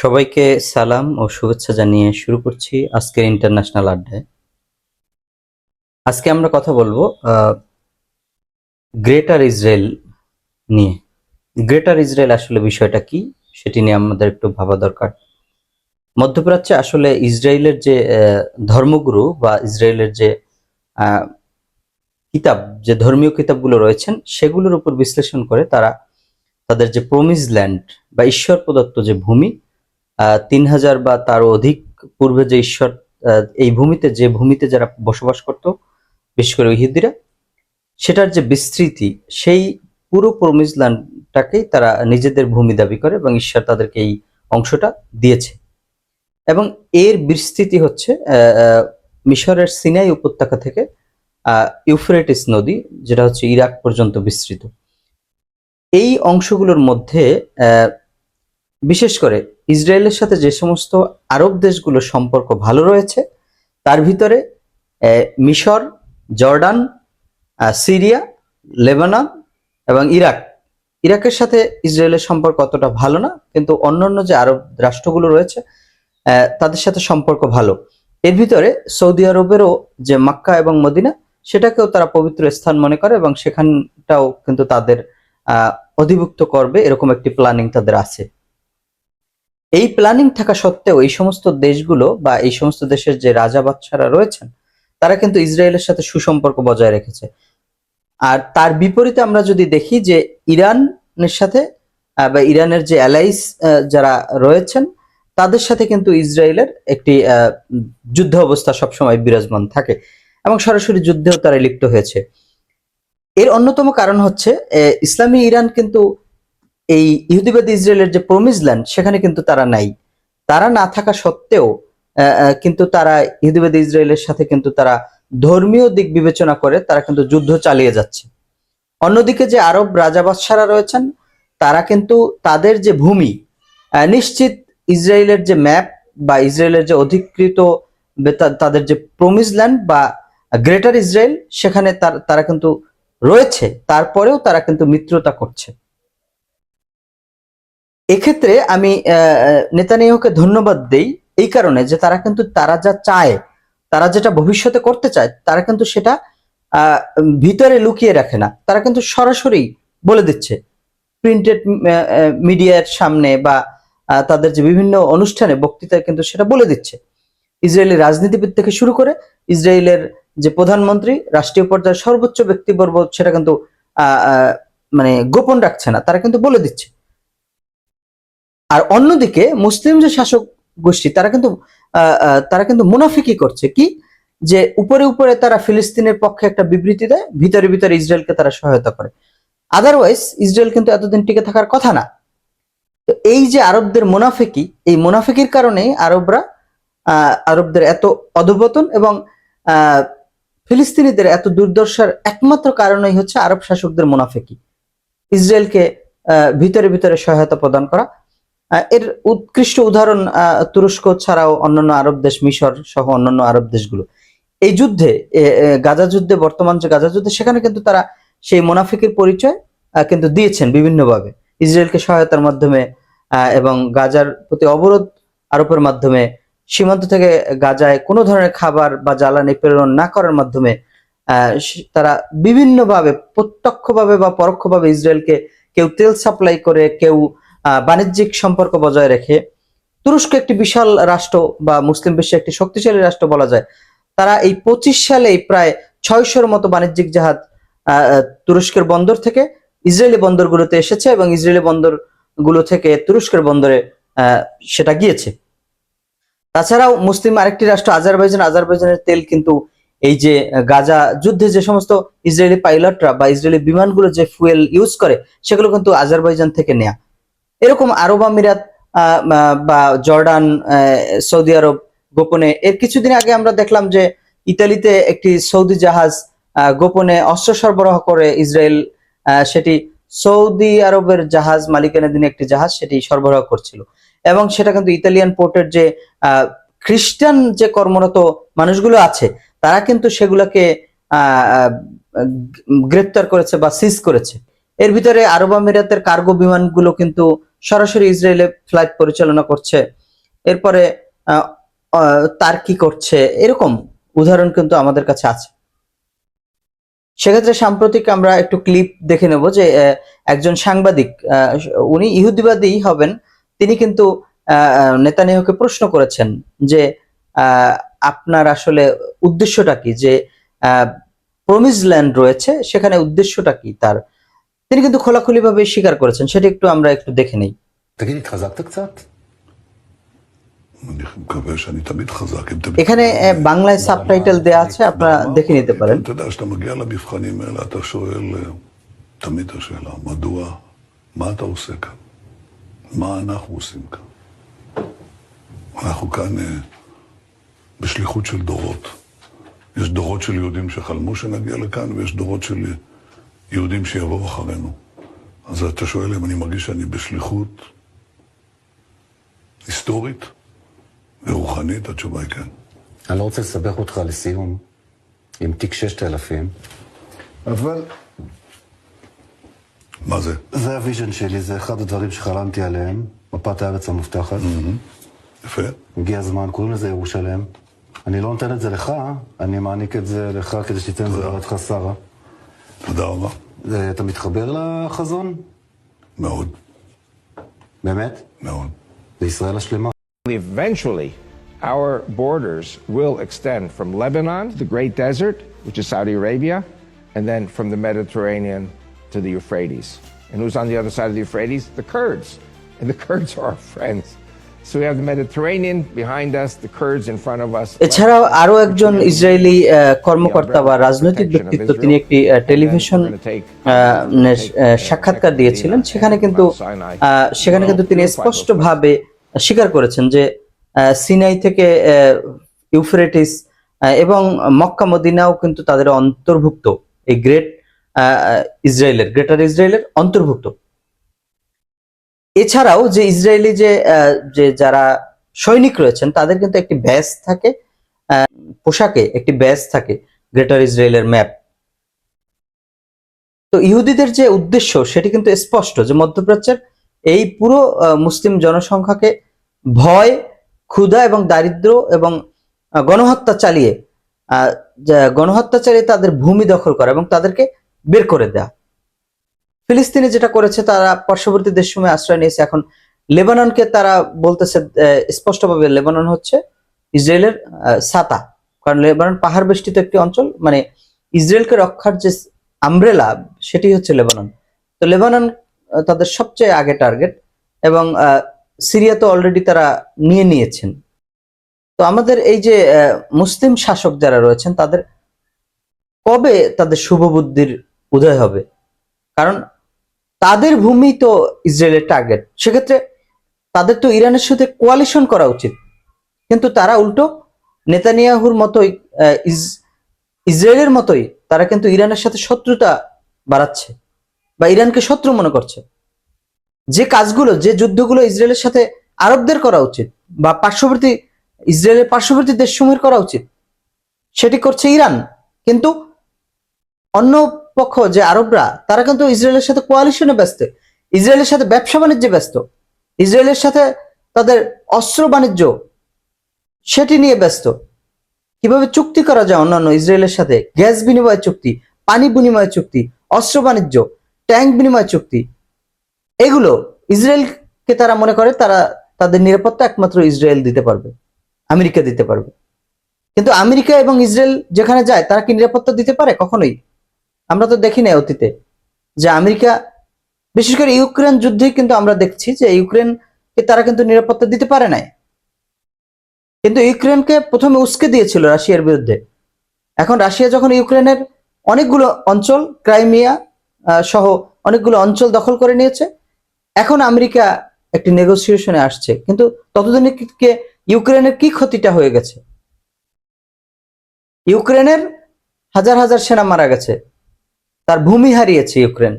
সবাইকে সালাম ও শুভেচ্ছা জানিয়ে শুরু করছি আজকের ইন্টারন্যাশনাল আড্ডায়। আজকে আমরা কথা বলব গ্রেটার ইসরায়েল নিয়ে। গ্রেটার ইসরায়েল আসলে বিষয়টা কি সেটি নিয়ে আমাদের একটু ভাবা দরকার। মধ্যপ্রাচ্যে আসলে ইসরায়েলের যে ধর্মগুরু বা ইসরায়েলের যে কিতাব, যে ধর্মীয় কিতাবগুলো রয়েছেন, সেগুলোর উপর বিশ্লেষণ করে তারা তাদের যে প্রমিস ল্যান্ড বা ঈশ্বর প্রদত্ত যে ভূমি তিন হাজার বা তার অধিক পূর্বে যে ঈশ্বর এই ভূমিতে, যে ভূমিতে যারা বসবাস করত, বিশেষ করে ইহুদিরা সেটার যে বিস্তৃতি, সেই পুরো প্রমিস ল্যান্ডটাকেই তারা নিজেদের ভূমি দাবি করে এবং ঈশ্বর তাদেরকে এই অংশটা দিয়েছে। এবং এর বিস্তৃতি হচ্ছে মিশরের সিনাই উপত্যকা থেকে ইউফ্রেটিস নদী, যেটা হচ্ছে ইরাক পর্যন্ত বিস্তৃত। এই অংশগুলোর মধ্যে বিশেষ করে ইসরায়েলের সাথে যে সমস্ত আরব দেশগুলোর সম্পর্ক ভালো রয়েছে, তার ভিতরে মিশর, জর্ডান সিরিয়া, লেবানন এবং ইরাক। ইরাকের সাথে ইসরায়েলের সম্পর্ক অতটা ভালো না, কিন্তু অন্যান্য যে আরব রাষ্ট্রগুলো রয়েছে তাদের সাথে সম্পর্ক ভালো। এর ভিতরে সৌদি আরবেরও যে মাক্কা এবং মদিনা, সেটাকেও তারা পবিত্র স্থান মনে করে এবং সেখানটাও কিন্তু তাদের অধিভুক্ত করবে, এরকম একটি প্ল্যানিং তাদের আছে। এই প্ল্যানিং থাকা সত্ত্বেও এই সমস্ত দেশগুলো বা এই সমস্ত দেশের যে রাজা বাচ্চারা রয়েছেন, তারা কিন্তু ইসরায়েলের সাথে সুসম্পর্ক বজায় রেখেছে। আর তার বিপরীতে আমরা যদি দেখি যে ইরানের সাথে বা ইরানের যে অ্যালাইস যারা রয়েছেন, তাদের সাথে কিন্তু ইসরায়েলের একটি যুদ্ধ অবস্থা সবসময় বিরাজমান থাকে এবং সরাসরি যুদ্ধেও তারা লিপ্ত হয়েছে। এর অন্যতম কারণ হচ্ছে ইসলামী ইরান কিন্তু এই ইহুদিবাদী ইসরায়েলের যে প্রমিস ল্যান্ড সেখানে কিন্তু তারা নাই। তারা না থাকা সত্ত্বেও কিন্তু তারা ইহুদিবাদী ইসরায়েলের সাথে কিন্তু তারা ধর্মীয় দিক বিবেচনা করে তারা কিন্তু যুদ্ধ চালিয়ে যাচ্ছে। অন্যদিকে যে আরব রাজা বাদশারা রয়েছেন, তারা কিন্তু তাদের যে ভূমি নিশ্চিত ইসরায়েলের যে ম্যাপ বা ইসরায়েলের যে অধিকৃত তাদের যে প্রমিস ল্যান্ড বা গ্রেটার ইসরায়েল, সেখানে তারা কিন্তু রয়েছে। তারপরেও তারা কিন্তু মিত্রতা করছে। এক্ষেত্রে আমি নেতানিয়াহুকে ধন্যবাদ দেই এই কারণে যে তারা কিন্তু, তারা যা চায়, তারা যেটা ভবিষ্যতে করতে চায়, তারা কিন্তু সেটা ভিতরে লুকিয়ে রাখে না। তারা কিন্তু সরাসরি বলে দিচ্ছে। প্রিন্টেড মিডিয়ার সামনে বা তাদের যে বিভিন্ন অনুষ্ঠানে বক্তৃতায় কিন্তু সেটা বলে দিচ্ছে। ইসরায়েলি রাজনীতিবিদ থেকে শুরু করে ইসরায়েলের যে প্রধানমন্ত্রী, রাষ্ট্রীয় পর্যায়ের সর্বোচ্চ ব্যক্তিবর্গ, সেটা কিন্তু মানে গোপন রাখছে না। তারা কিন্তু বলে দিচ্ছে। আর অন্যদিকে মুসলিম যে শাসক গোষ্ঠী, তারা কিন্তু তারা কিন্তু মুনাফিকি করছে। কি? যে উপরে উপরে তারা ফিলিস্তিনের পক্ষে একটা বিবৃতি দেয়, ভিতরে ভিতরে ইসরায়েলকে তারা সহায়তা করে। আদারওয়াইজ ইসরায়েল কিন্তু এতদিন টিকে থাকার কথা না। তো এই যে আরবদের মুনাফিকি, এই মুনাফিকির কারণে আরবরা আরবদের এত অধপতন এবং ফিলিস্তিনিদের এত দুর্দশার একমাত্র কারণই হচ্ছে আরব শাসকদের মুনাফিকি। ইসরায়েলকে ভিতরে ভিতরে সহায়তা প্রদান করা। এর উৎকৃষ্ট উদাহরণ তুরস্ক ছাড়াও অন্যান্য আরব দেশ, মিশর সহ অন্যান্য আরব দেশগুলো। এই যুদ্ধে গাজা যুদ্ধে, বর্তমান যে গাজা যুদ্ধে, সেখানে কিন্তু তারা সেই মোনাফিকের পরিচয় কিন্তু দিয়েছেন বিভিন্নভাবে। ইসরায়েলকে সহায়তার মাধ্যমে এবং গাজার প্রতি অবরোধ আরোপের মাধ্যমে, সীমান্ত থেকে গাজায় কোনো ধরনের খাবার বা জ্বালানি প্রেরণ না করার মাধ্যমে তারা বিভিন্নভাবে, প্রত্যক্ষভাবে বা পরোক্ষভাবে ইসরায়েলকে কেউ তেল সাপ্লাই করে, কেউ বাণিজ্যিক সম্পর্ক বজায় রেখে তুরস্ক একটি বিশাল রাষ্ট্র বা মুসলিম বিশ্বে একটি শক্তিশালী রাষ্ট্র বলা যায়। তারা এই পঁচিশ সালেই প্রায় ছয়শোর মতো বাণিজ্যিক জাহাজ তুরস্কের বন্দর থেকে ইসরায়েলি বন্দরগুলোতে এসেছে এবং ইসরায়েলি বন্দরগুলো থেকে তুরস্কের বন্দরে সেটা গিয়েছে। তাছাড়াও মুসলিম আরেকটি রাষ্ট্র আজারবাইজান। আজারবাইজানের তেল কিন্তু এই যে গাজা যুদ্ধে যে সমস্ত ইসরায়েলি পাইলটরা বা ইসরায়েলি বিমানগুলো যে ফুয়েল ইউজ করে, সেগুলো কিন্তু আজারবাইজান থেকে নেয়া। এরকম আরব আমিরাত বা জর্ডান সৌদি আরব গোপনে, এর কিছুদিন আগে আমরা দেখলাম যে ইতালিতে একটি সৌদি জাহাজ গোপনে অস্ত্র সরবরাহ করে ইসরায়েল সেটি সৌদি আরবের জাহাজ মালিকানাধীন একটি জাহাজ সেটি সরবরাহ করছিল। এবং সেটা কিন্তু ইতালিয়ান পোর্টের যে খ্রিস্টান যে কর্মরত মানুষগুলো আছে, তারা কিন্তু সেগুলোকে গ্রেপ্তার করেছে বা সিজ করেছে। এর ভিতরে আরব আমিরাতের কার্গো বিমানগুলো কিন্তু সরাসরি ইসরায়েলে ফ্লাইট পরিচালনা করছে। এরপরে তার কি করছে? এরকম উদাহরণ কিন্তু আমাদের কাছে আছে। সেক্ষেত্রে সাম্প্রতিক আমরা একটু ক্লিপ দেখে নেব যে একজন সাংবাদিক উনি ইহুদিবাদী হবেন, তিনি কিন্তু নেতানিয়াহুকে প্রশ্ন করেছেন যে আপনার আসলে উদ্দেশ্যটা কি? যে প্রমিস ল্যান্ড রয়েছে, সেখানে উদ্দেশ্যটা কি তার? তিনি কিন্তু খোলাখুলি ভাবে স্বীকার করেছেন সেটা একটু আমরা একটু দেখে নেই תגיד, התחזקת קצת? אני מקווה שאני תמיד חזק. אם תמיד... এখানে আহ, বাংলায় সাবটাইটেল দেয়া আছে আপনারা দেখে নিতে পারেন אתה יודע, כשאתה מגיע למבחנים האלה, אתה שואל אה, תמיד את השאלה, מדוע, מה אתה עושה כאן? מה אנחנו עושים כאן? אנחנו כאן אה, בשליחות של דורות. יש דורות של יהודים שחלמו שנגיע לכאן, ויש דורות של יהודים שיבואו אחרינו. אז אתה שואל אם אני מרגיש שאני בשליחות היסטורית ורוחנית, התשובה היא כן. אני לא רוצה לסבך אותך לסיום עם תיק 6000, אבל מה זה? זה הוויז'ן שלי, זה אחד הדברים שחלמתי עליהם, מפת הארץ המובטחת. יפה. הגיע הזמן, קוראים לזה ירושלם. אני לא נותן את זה לך, אני מעניק את זה לך כדי שתיתן את זה לרעתך שרה. תודה רבה. זה- אתה מתחבר לחזון? מאוד, באמת? מאוד. זה ישראל השלמה. Eventually, our borders will extend from Lebanon, the Great Desert, which is Saudi Arabia, and then from the Mediterranean to the Euphrates. And who's on the other side of the Euphrates? The Kurds. And the Kurds are our friends. So we have the Mediterranean behind us, the Kurds in front of us. এছাড়াও আরও একজন Israeli কর্মকর্তা বা রাজনৈতিক ব্যক্তিত্ব তিনি একটি television আহ, সাক্ষাৎকার দিয়েছিলেন। সেখানে কিন্তু সেখানে কিন্তু তিনি স্পষ্টভাবে স্বীকার করেছেন যে সিনাই থেকে ইউফ্রেটিস এবং মক্কা মদিনাও কিন্তু তাদের অন্তর্ভুক্ত। এই গ্রেট ইসরায়েলের গ্রেটার ইসরায়েলের অন্তর্ভুক্ত। এছাড়াও যে ইসরায়েলি যে যে যারা সৈনিক রয়েছেন, তাদের কিন্তু একটি ব্যাস থাকে পোশাকে একটি ব্যাস থাকে গ্রেটার ইসরায়েলের ম্যাপ। তো ইহুদিদের যে উদ্দেশ্য, সেটি কিন্তু স্পষ্ট যে মধ্যপ্রাচ্যের এই পুরো মুসলিম জনসংখ্যাকে ভয়, ক্ষুধা এবং দারিদ্র এবং গণহত্যা চালিয়ে গণহত্যা চালিয়ে তাদের ভূমি দখল করা এবং তাদেরকে বের করে দেয়া। ফিলিস্তিনে যেটা করেছে, তারা পার্শ্ববর্তী দেশসমূহে আশ্রয় নিয়েছে। এখন লেবাননকে তারা বলতেছে স্পষ্টভাবে লেবানন হচ্ছে ইসরায়েলের ছাতা। কারণ লেবানন পাহাড় বেষ্টিত একটি অঞ্চল মানে ইসরায়েলকে রক্ষার যে আমব্রেলা, সেটি হচ্ছে লেবানন। তো লেবানন তাদের সবচেয়ে আগে টার্গেট এবং সিরিয়া তো অলরেডি তারা নিয়ে নিয়েছেন। তো আমাদের এই যে মুসলিম শাসক যারা রয়েছেন, তাদের কবে তাদের শুভ বুদ্ধির উদয় হবে? কারণ তাদের ভূমি তো ইসরায়েলের টার্গেট সেক্ষেত্রে তাদের তো ইরানের সাথে কোয়ালিশন করা উচিত। কিন্তু তারা উল্টো নেতানিয়াহুর মতোই ইসরায়েলের মতোই তারা কিন্তু ইরানের সাথে শত্রুতা বাড়াচ্ছে বা ইরানকে শত্রু মনে করছে। যে কাজগুলো, যে যুদ্ধগুলো ইসরায়েলের সাথে আরবদের করা উচিত বা পার্শ্ববর্তী, ইসরায়েলের পার্শ্ববর্তী দেশ দেশসমূহের করা উচিত, সেটি করছে ইরান। কিন্তু অন্য পক্ষ যে আরবরা, তারা কিন্তু ইসরায়েলের সাথে কোয়ালিশনে ব্যস্ত। ইসরায়েলের সাথে ব্যবসা বাণিজ্যে ব্যস্ত। ইসরায়েলের সাথে তাদের অস্ত্র বাণিজ্য, সেটি নিয়ে ব্যস্ত। কীভাবে চুক্তি করা যায় অন্যান্য ইসরায়েলের সাথে? গ্যাস বিনিময় চুক্তি, পানি বিনিময় চুক্তি, অস্ত্র বাণিজ্য ট্যাঙ্ক বিনিময় চুক্তি। এগুলো ইসরায়েলকে তারা মনে করে তারা তাদের নিরাপত্তা একমাত্র ইসরায়েল দিতে পারবে, আমেরিকা দিতে পারবে। কিন্তু আমেরিকা এবং ইসরায়েল যেখানে যায়, তারা কি নিরাপত্তা দিতে পারে? কখনোই। আমরা তো দেখি না অতীতে যে আমেরিকা, বিশেষ করে ইউক্রেন যুদ্ধে কিন্তু আমরা দেখছি যে ইউক্রেনকে তারা কিন্তু নিরাপত্তা দিতে পারে নাই। কিন্তু ইউক্রেনকে প্রথমে উস্কে দিয়েছিল রাশিয়ার বিরুদ্ধে। এখন রাশিয়া যখন ইউক্রেনের অনেকগুলো অঞ্চল, ক্রাইমিয়া সহ অনেকগুলো অঞ্চল দখল করে নিয়েছে, এখন আমেরিকা একটি নেগোসিয়েশনে আসছে। কিন্তু ততদিনে কে- ইউক্রেনের কি ক্ষতিটা হয়ে গেছে? ইউক্রেনের হাজার হাজার সেনা মারা গেছে। তার ভূমি হারিয়েছে ইউক্রেন।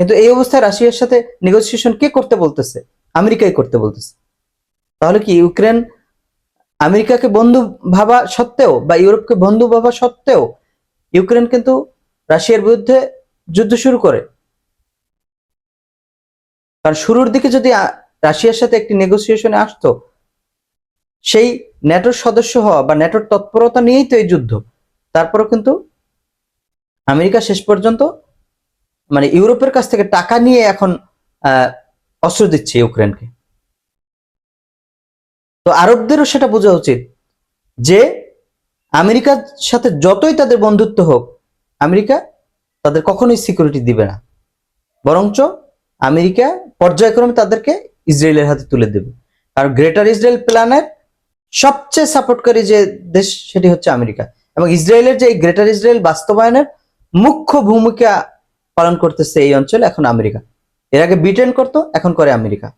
কিন্তু এই অবস্থায় রাশিয়ার সাথে নেগোসিয়েশন কে করতে বলতেছে? আমেরিকাই করতে বলতেছে। তাহলে কি ইউক্রেন আমেরিকাকে বন্ধু ভাবা সত্ত্বেও বা ইউরোপকে বন্ধু ভাবা সত্ত্বেও ইউক্রেন কিন্তু রাশিয়ার বিরুদ্ধে যুদ্ধ শুরু করে? কারণ শুরুর দিকে যদি রাশিয়ার সাথে একটি নেগোসিয়েশনে আসতো, সেই ন্যাটোর সদস্য হওয়া বা ন্যাটোর তৎপরতা নিয়েই তো এই যুদ্ধ। তারপরেও কিন্তু আমেরিকা শেষ পর্যন্ত মানে ইউরোপের কাছ থেকে টাকা নিয়ে এখন অস্ত্র দিচ্ছে ইউক্রেনকে। তো আরবদেরও সেটা বোঝা উচিত যে আমেরিকার সাথে যতই তাদের বন্ধুত্ব হোক, আমেরিকা তাদের কখনোই সিকিউরিটি দিবে না। বরঞ্চ আমেরিকা পর্যায়ক্রমে তাদেরকে ইসরায়েলের হাতে তুলে দেবে। আর গ্রেটার ইসরায়েল প্ল্যানের সবচেয়ে সাপোর্টকারী যে দেশ, সেটি হচ্ছে আমেরিকা। এবং ইসরায়েলের যে গ্রেটার ইসরায়েল বাস্তবায়নের মুখ্য ভূমিকা পালন করতেছে এই অঞ্চলে, এখন আমেরিকা। এর আগে ব্রিটেন করতো, এখন করে আমেরিকা।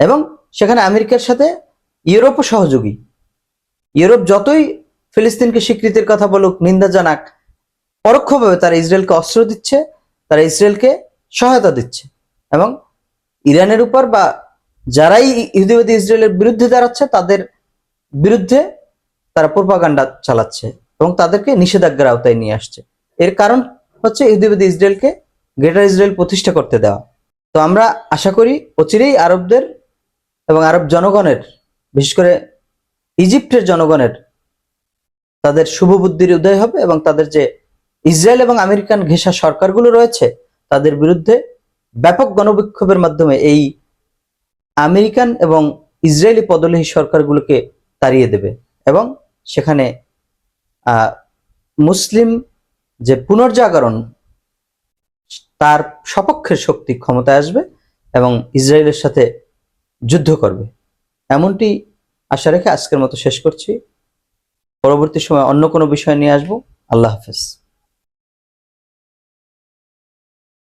এবং সেখানে আমেরিকার সাথে ইউরোপও সহযোগী। ইউরোপ যতই ফিলিস্তিনকে স্বীকৃতির কথা বলুক, নিন্দা জানাক, পরোক্ষভাবে তারা ইসরায়েলকে অস্ত্র দিচ্ছে, তারা ইসরায়েলকে সহায়তা দিচ্ছে। এবং ইরানের উপর বা যারাই ইহুদিবাদী ইসরায়েলের বিরুদ্ধে দাঁড়াচ্ছে, তাদের বিরুদ্ধে তারা প্রোপাগান্ডা চালাচ্ছে এবং তাদেরকে নিষেধাজ্ঞার আওতায় নিয়ে আসছে। এর কারণ হচ্ছে ইহুদিবাদী ইসরায়েলকে গ্রেটার ইসরায়েল প্রতিষ্ঠা করতে দেওয়া। তো আমরা আশা করি অচিরেই আরবদের এবং আরব জনগণের, বিশেষ করে ইজিপ্টের জনগণের তাদের শুভ বুদ্ধির উদয় হবে এবং তাদের যে ইসরায়েল এবং আমেরিকান ঘেঁষা সরকারগুলো রয়েছে, তাদের বিরুদ্ধে ব্যাপক গণবিক্ষোভের মাধ্যমে এই আমেরিকান এবং ইসরায়েলি পদলেহী সরকারগুলোকে তাড়িয়ে দেবে এবং সেখানে মুসলিম যে পুনর্জাগরণ তার সপক্ষের শক্তি ক্ষমতায় আসবে এবং ইসরায়েলের সাথে যুদ্ধ করবে। এমনটি আশা রেখে আজকের মতো শেষ করছি। পরবর্তী সময় অন্য কোনো বিষয় নিয়ে আসব। আল্লাহ হাফেজ।